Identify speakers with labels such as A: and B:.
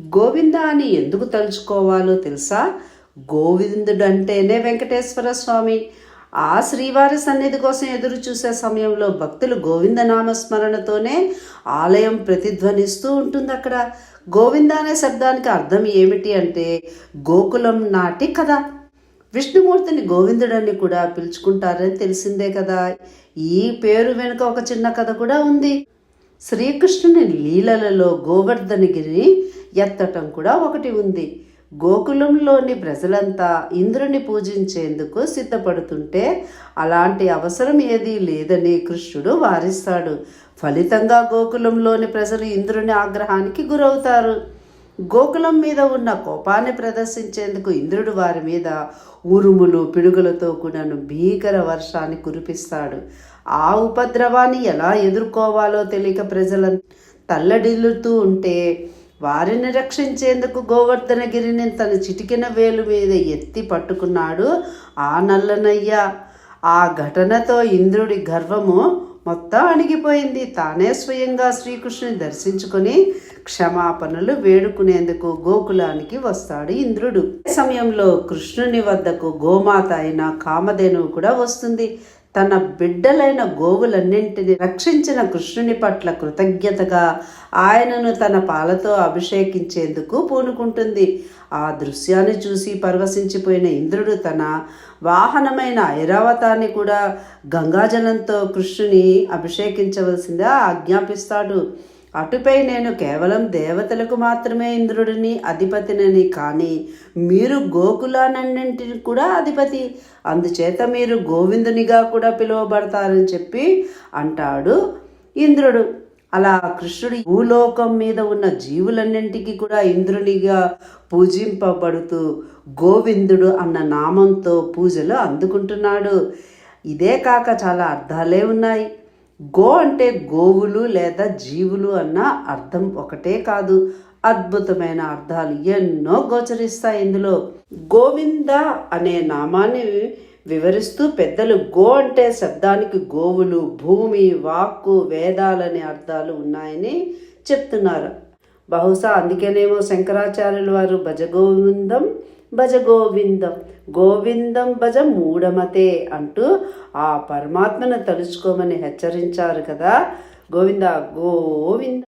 A: గోవింద అని ఎందుకు తలుచుకోవాలో తెలుసా? గోవిందుడు అంటేనే వెంకటేశ్వర స్వామి. ఆ శ్రీవారి సన్నిధి కోసం ఎదురు చూసే సమయంలో భక్తులు గోవింద నామస్మరణతోనే ఆలయం ప్రతిధ్వనిస్తూ ఉంటుంది అక్కడ గోవింద అనే శబ్దానికి అర్థం ఏమిటి అంటే గోకులం నాటి కథ. విష్ణుమూర్తిని గోవిందుడని కూడా పిలుచుకుంటారని తెలిసిందే కదా. ఈ పేరు వెనుక ఒక చిన్న కథ కూడా ఉంది. శ్రీకృష్ణుని లీలలలో గోవర్ధనగిరిని ఎత్తటం కూడా ఒకటి ఉంది. గోకులంలోని ప్రజలంతా ఇంద్రుని పూజించేందుకు సిద్ధపడుతుంటే అలాంటి అవసరం ఏదీ లేదని కృష్ణుడు వారిస్తాడు. ఫలితంగా గోకులంలోని ప్రజలు ఇంద్రుని ఆగ్రహానికి గురవుతారు. గోకులం మీద ఉన్న కోపాన్ని ప్రదర్శించేందుకు ఇంద్రుడు వారి మీద ఉరుములు పిడుగులతో కూడాను భీకర వర్షాన్ని కురిపిస్తాడు. ఆ ఉపద్రవాన్ని ఎలా ఎదుర్కోవాలో తెలియక ప్రజల తల్లడిల్లుతూ ఉంటే వారిని రక్షించేందుకు గోవర్ధనగిరిని తన చిటికిన వేలు మీద ఎత్తి పట్టుకున్నాడు ఆ నల్లనయ్య. ఆ ఘటనతో ఇంద్రుడి గర్వము మొత్తం అణిగిపోయింది. తానే స్వయంగా శ్రీకృష్ణుని దర్శించుకొని క్షమాపణలు వేడుకునేందుకు గోకులానికి వస్తాడు ఇంద్రుడు. సమయంలో కృష్ణుని వద్దకు గోమాత అయిన కామధేనువు కూడా వస్తుంది. తన బిడ్డలైన గోవులన్నింటిని రక్షించిన కృష్ణుని పట్ల కృతజ్ఞతగా ఆయనను తన పాలతో అభిషేకించేందుకు పూనుకుంటుంది. ఆ దృశ్యాన్ని చూసి పరవశించిపోయిన ఇంద్రుడు తన వాహనమైన ఐరావతాన్ని కూడా గంగాజలంతో కృష్ణుని అభిషేకించవలసిందిగా ఆజ్ఞాపిస్తాడు. అటుపై నేను కేవలం దేవతలకు మాత్రమే ఇంద్రుడిని అధిపతినని కానీ మీరు గోకులానన్నింటిని కూడా అధిపతి. అందుచేత మీరు గోవిందునిగా కూడా పిలువబడతారని చెప్పి అంటాడు ఇంద్రుడు. అలా కృష్ణుడు భూలోకం మీద ఉన్న జీవులన్నింటికి కూడా ఇంద్రునిగా పూజింపబడుతూ గోవిందుడు అన్న నామంతో పూజలు అందుకుంటున్నాడు. ఇదే కాక చాలా అర్థాలే ఉన్నాయి. గో అంటే గోవులు లేదా జీవులు అన్న అర్థం ఒకటే కాదు. అద్భుతమైన అర్థాలు ఎన్నో గోచరిస్తాయి ఇందులో. గోవింద అనే నామాన్ని వివరిస్తూ పెద్దలు గో అంటే శబ్దానికి గోవులు భూమి వాక్కు వేదాలనే అర్థాలు ఉన్నాయని చెప్తున్నారు. బహుశా అందుకేనేమో శంకరాచార్యుల వారు భజగోవిందం భజ గోవిందం. గోవిందం భజ మూఢమతే అంటూ ఆ పరమాత్మను తలుచుకోమని హెచ్చరించారు కదా. గోవింద గోవింద.